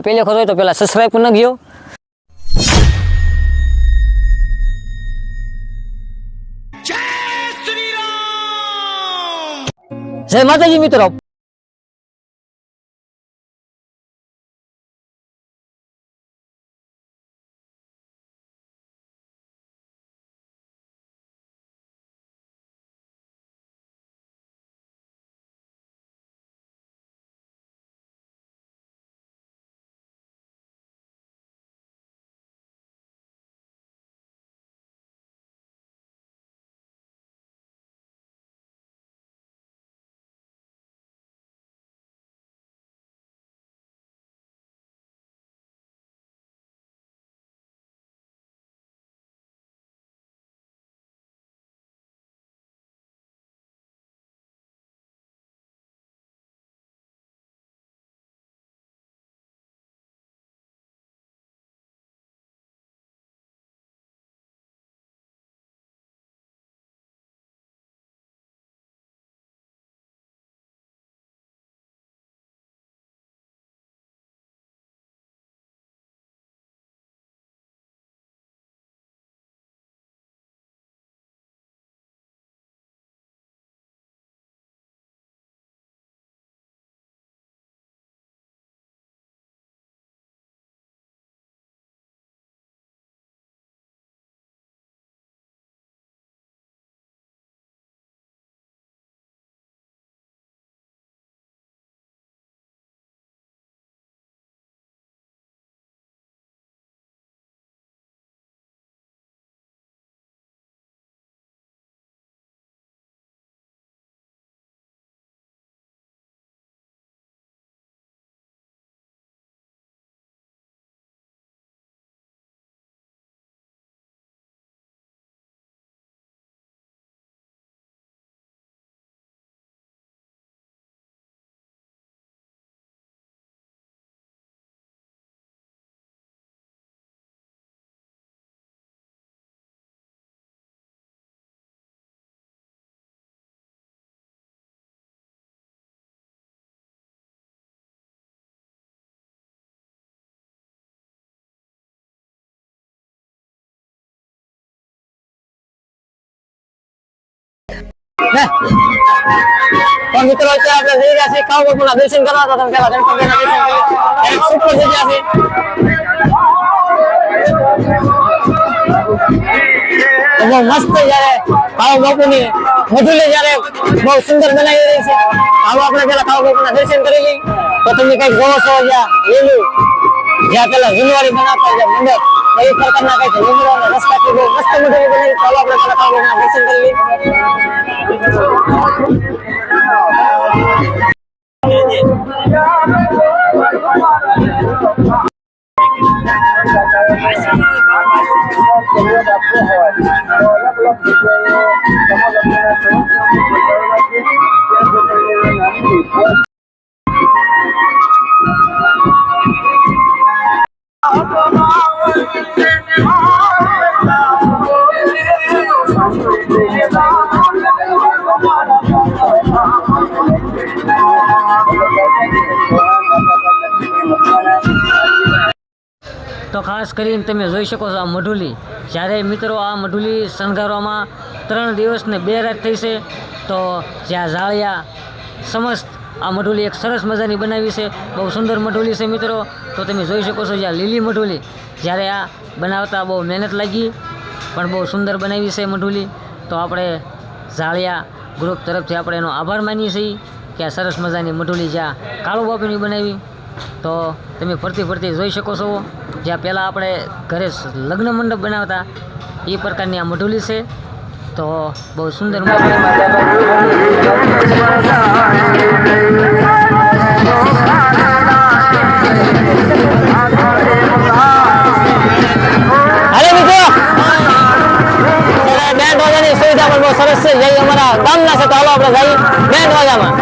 પેલે ખરો તો પેલા સબસ્ક્રાઈબ પણ ન ગયો જય માતાજી મિત્રો તો મિત્રો અત્યારે આપણે જઈ રહ્યા છીએ કાવ બાપુના દર્શન કરવા. તો તમે પેલા ગણપતિના દર્શન એક સુપર જગ્યા છે. બહુ મસ્ત જયારે કાવ બાપુની મધુલી જયારે બહુ સુંદર બનાવી રહી છે. આવો આપણે પેલા કાવ બાપુના દર્શન કરી લઈ તો તમે કંઈક જોવો છો જ્યાં લીલું. જ્યાં પેલા ઝીલવાડી બનાવતા જ્યાં મંડપ. એ પ્રકારના કંઈક લીમડો અને રસ્તાથી બહુ મસ્ત મધુલી બનાવી ચાલો આપણે પેલા કાવ બાપુના દર્શન કરી લઈએ તો ખાસ કરીને તમે જોઈ શકો છો આ મઢુલી. જ્યારે મિત્રો આ મઢુલી શણગારવામાં ત્રણ દિવસ ને બે રાત થઈ છે, તો જ્યાં જાળિયા સમસ્ત આ મઢોલી એક સરસ મજાની બનાવી છે. બહુ સુંદર મઢોલી છે મિત્રો. તો તમે જોઈ શકો છો જ્યાં લીલી મઢોલી, જ્યારે આ બનાવતા બહુ મહેનત લાગી, પણ બહુ સુંદર બનાવી છે મઢોલી. તો આપણે જાળિયા ગ્રુપ તરફથી આપણે એનો આભાર માનીએ છીએ કે આ સરસ મજાની મઢોલી જ્યાં કાળો બાપુની બનાવી. તો તમે ફરતી ફરતી જોઈ શકો છો, જ્યાં પહેલાં આપણે ઘરે લગ્ન મંડપ બનાવતા. એ પ્રકારની આ મઢોલી છે. તો બહુ સુંદર સરસ છે. જઈ અમારા ગામના છે તો હાલો આપણે જઈ બેન વાજામાં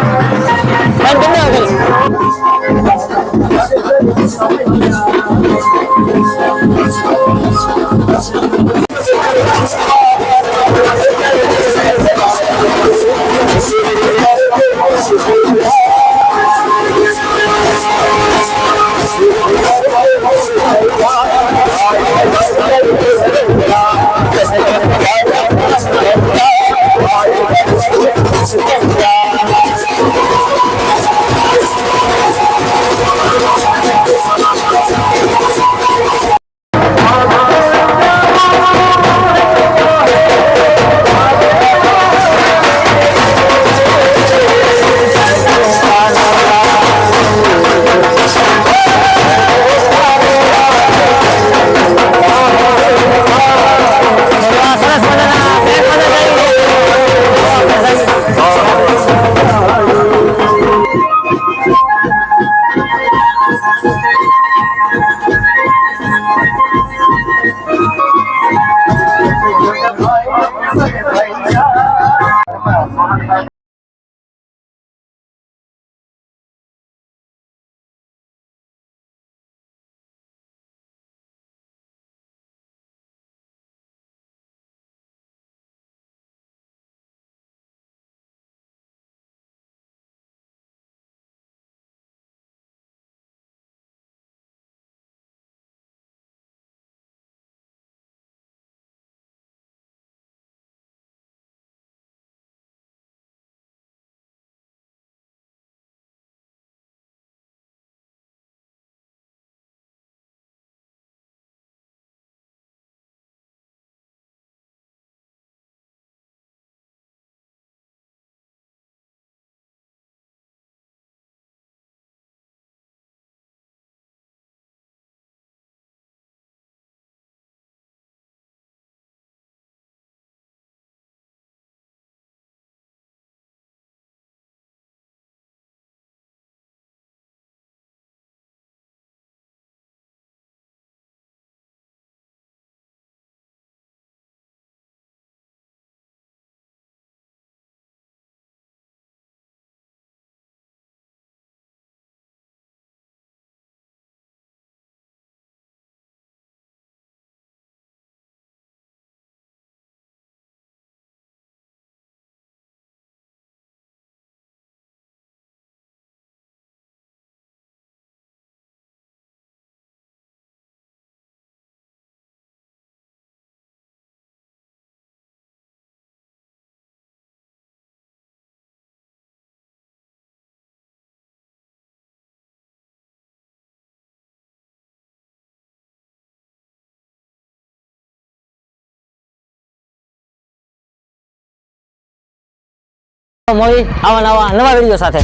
મળી આવા નવા નવા વીડિયો સાથે.